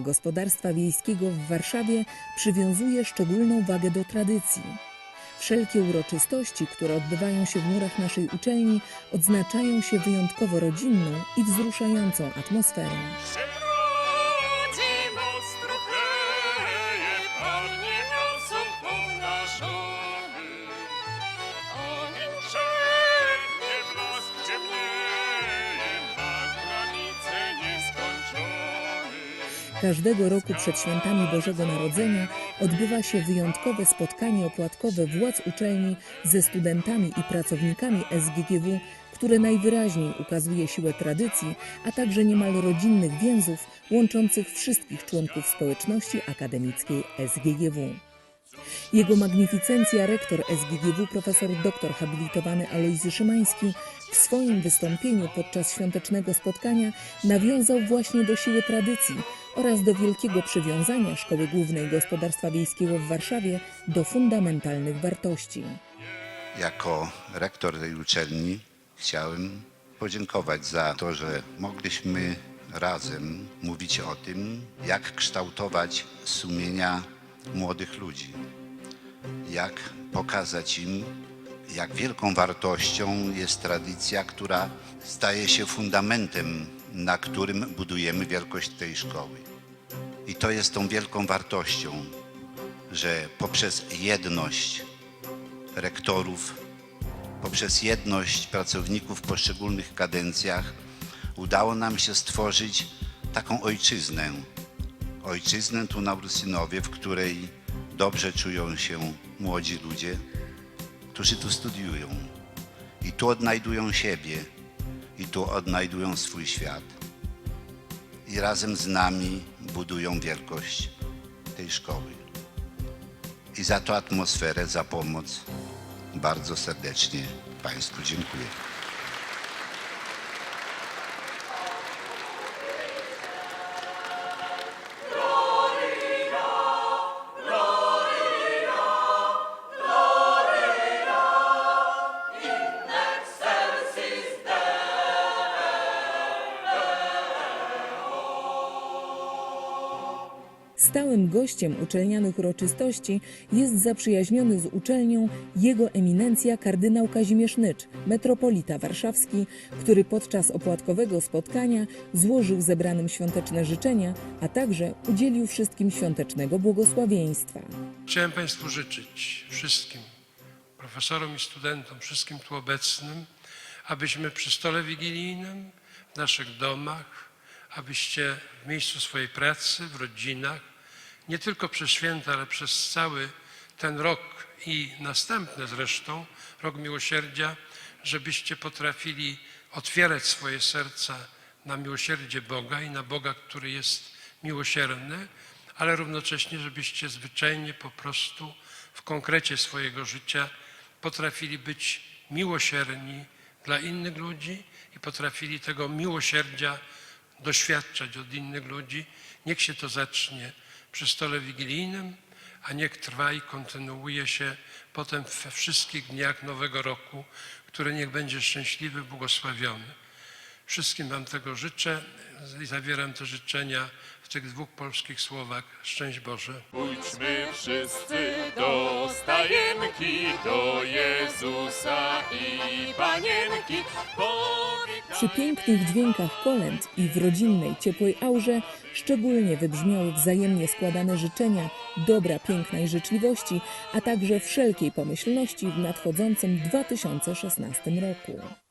Gospodarstwa Wiejskiego w Warszawie przywiązuje szczególną wagę do tradycji. Wszelkie uroczystości, które odbywają się w murach naszej uczelni, odznaczają się wyjątkowo rodzinną i wzruszającą atmosferą. Każdego roku przed świętami Bożego Narodzenia odbywa się wyjątkowe spotkanie opłatkowe władz uczelni ze studentami i pracownikami SGGW, które najwyraźniej ukazuje siłę tradycji, a także niemal rodzinnych więzów łączących wszystkich członków społeczności akademickiej SGGW. Jego magnificencja rektor SGGW profesor dr habilitowany Alojzy Szymański w swoim wystąpieniu podczas świątecznego spotkania nawiązał właśnie do siły tradycji oraz do wielkiego przywiązania Szkoły Głównej Gospodarstwa Wiejskiego w Warszawie do fundamentalnych wartości. Jako rektor tej uczelni chciałem podziękować za to, że mogliśmy razem mówić o tym, jak kształtować sumienia młodych ludzi, jak pokazać im, jak wielką wartością jest tradycja, która staje się fundamentem, na którym budujemy wielkość tej szkoły. I to jest tą wielką wartością, że poprzez jedność rektorów, poprzez jedność pracowników w poszczególnych kadencjach udało nam się stworzyć taką ojczyznę. Ojczyznę tu na Ursynowie, w której dobrze czują się młodzi ludzie, którzy tu studiują i tu odnajdują siebie i tu odnajdują swój świat. I razem z nami budują wielkość tej szkoły. I za tę atmosferę, za pomoc bardzo serdecznie Państwu dziękuję. Stałym gościem uczelnianych uroczystości jest zaprzyjaźniony z uczelnią jego eminencja kardynał Kazimierz Nycz, metropolita warszawski, który podczas opłatkowego spotkania złożył zebranym świąteczne życzenia, a także udzielił wszystkim świątecznego błogosławieństwa. Chciałem Państwu życzyć wszystkim, profesorom i studentom, wszystkim tu obecnym, abyśmy przy stole wigilijnym, w naszych domach, abyście w miejscu swojej pracy, w rodzinach, nie tylko przez święta, ale przez cały ten rok i następne zresztą, rok miłosierdzia, żebyście potrafili otwierać swoje serca na miłosierdzie Boga i na Boga, który jest miłosierny, ale równocześnie, żebyście zwyczajnie po prostu w konkrecie swojego życia potrafili być miłosierni dla innych ludzi i potrafili tego miłosierdzia doświadczać od innych ludzi. Niech się to zacznie przy stole wigilijnym, a niech trwa i kontynuuje się potem we wszystkich dniach Nowego Roku, który niech będzie szczęśliwy, błogosławiony. Wszystkim Wam tego życzę i zawieram te życzenia w tych dwóch polskich słowach. Szczęść Boże. Pójdźmy wszyscy do stajenki, do Jezusa i Panienki. Przy pięknych dźwiękach kolęd i w rodzinnej, ciepłej aurze szczególnie wybrzmiały wzajemnie składane życzenia dobra, piękna i życzliwości, a także wszelkiej pomyślności w nadchodzącym 2016 roku.